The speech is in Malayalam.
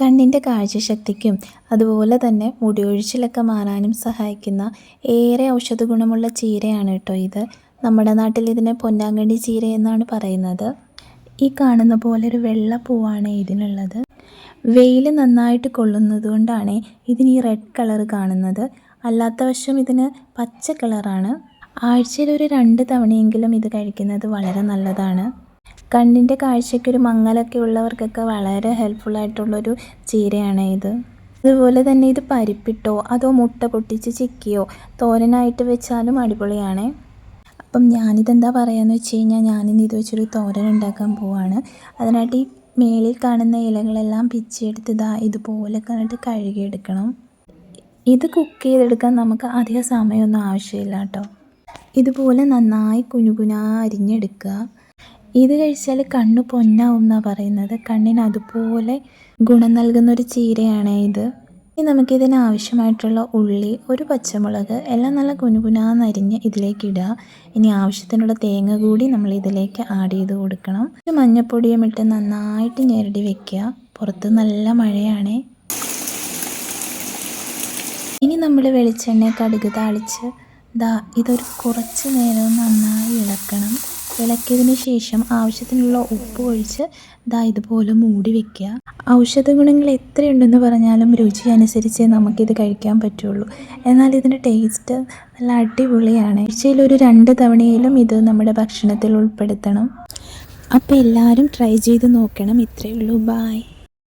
കണ്ണിന്റെ കാഴ്ചശക്തിക്കും അതുപോലെ തന്നെ മുടിയൊഴിച്ചിലൊക്കെ മാറാനും സഹായിക്കുന്ന ഏറെ ഔഷധ ഗുണമുള്ള ചീരയാണ് കേട്ടോ ഇത്. നമ്മുടെ നാട്ടിൽ ഇതിനെ പൊന്നാങ്കണ്ണി ചീര എന്നാണ് പറയുന്നത്. ഈ കാണുന്ന പോലെ ഒരു വെള്ള പൂവാണ് ഇതിനുള്ളത്. വെയിൽ നന്നായിട്ട് കൊള്ളുന്നത് കൊണ്ടാണ് ഇതിന് ഈ റെഡ് കളർ കാണുന്നത്. അല്ലാത്ത വശം ഇതിന് പച്ച കളറാണ്. ആഴ്ചയിൽ ഒരു രണ്ട് തവണയെങ്കിലും ഇത് കഴിക്കുന്നത് വളരെ നല്ലതാണ്. കണ്ണിന്റെ കാഴ്ചയ്ക്കൊരു മങ്ങലൊക്കെ ഉള്ളവർക്കൊക്കെ വളരെ ഹെൽപ്ഫുൾ ആയിട്ടുള്ളൊരു ചീരയാണ് ഇത്. അതുപോലെ തന്നെ ഇത് പരിപ്പിട്ടോ അതോ മുട്ട പൊട്ടിച്ച് ചിക്കിയോ തോരനായിട്ട് വെച്ചാലും അടിപൊളിയാണ്. അപ്പം ഞാനിതെന്താ പറയുകയെന്ന് വെച്ച് കഴിഞ്ഞാൽ ഞാനിന്ന് ഇത് വെച്ചൊരു തോരൻ ഉണ്ടാക്കാൻ പോവാണ്. അതിനായിട്ട് ഈ മേളിൽ കാണുന്ന ഇലകളെല്ലാം പിച്ചെടുത്ത് ഇതാ ഇതുപോലെ കണ്ടിട്ട് കഴുകിയെടുക്കണം. ഇത് കുക്ക് ചെയ്തെടുക്കാൻ നമുക്ക് അധിക സമയമൊന്നും ആവശ്യമില്ല കേട്ടോ. ഇതുപോലെ നന്നായി കുനുകുനാ അരിഞ്ഞെടുക്കുക. ഇത് കഴിച്ചാൽ കണ്ണ് പൊന്നാവും എന്നാണ് പറയുന്നത്. കണ്ണിന് അതുപോലെ ഗുണം നൽകുന്ന ഒരു ചീരയാണ് ഇത്. ഇനി നമുക്കിതിന് ആവശ്യമായിട്ടുള്ള ഉള്ളി ഒരു പച്ചമുളക് എല്ലാം നല്ല കുനുകുനാന്ന് അരിഞ്ഞ് ഇതിലേക്ക് ഇടുക. ഇനി ആവശ്യത്തിനുള്ള തേങ്ങ കൂടി നമ്മൾ ഇതിലേക്ക് ആഡ് ചെയ്ത് കൊടുക്കണം. ഒരു മഞ്ഞപ്പൊടിയും ഇട്ട് നന്നായിട്ട് ഞെരടി വെക്കുക. പുറത്ത് നല്ല മഴയാണേ. ഇനി നമ്മൾ വെളിച്ചെണ്ണ കടുക് താളിച്ച് ദാ ഇതൊരു കുറച്ച് നേരം നന്നായി ഇളക്കണം. ഇളക്കിയതിന് ശേഷം ആവശ്യത്തിനുള്ള ഉപ്പ് ഒഴിച്ച് ദാ ഇതുപോലെ മൂടി വെക്കുക. ഔഷധ ഗുണങ്ങൾ എത്രയുണ്ടെന്ന് പറഞ്ഞാലും രുചി അനുസരിച്ചേ നമുക്കിത് കഴിക്കാൻ പറ്റുള്ളൂ. എന്നാൽ ഇതിന്റെ ടേസ്റ്റ് നല്ല അടിപൊളിയാണ്. ആഴ്ചയിൽ ഒരു രണ്ട് തവണയിലും ഇത് നമ്മുടെ ഭക്ഷണത്തിൽ ഉൾപ്പെടുത്തണം. അപ്പോൾ എല്ലാവരും ട്രൈ ചെയ്ത് നോക്കണം. ഇത്രയേ ഉള്ളൂ. ബായ്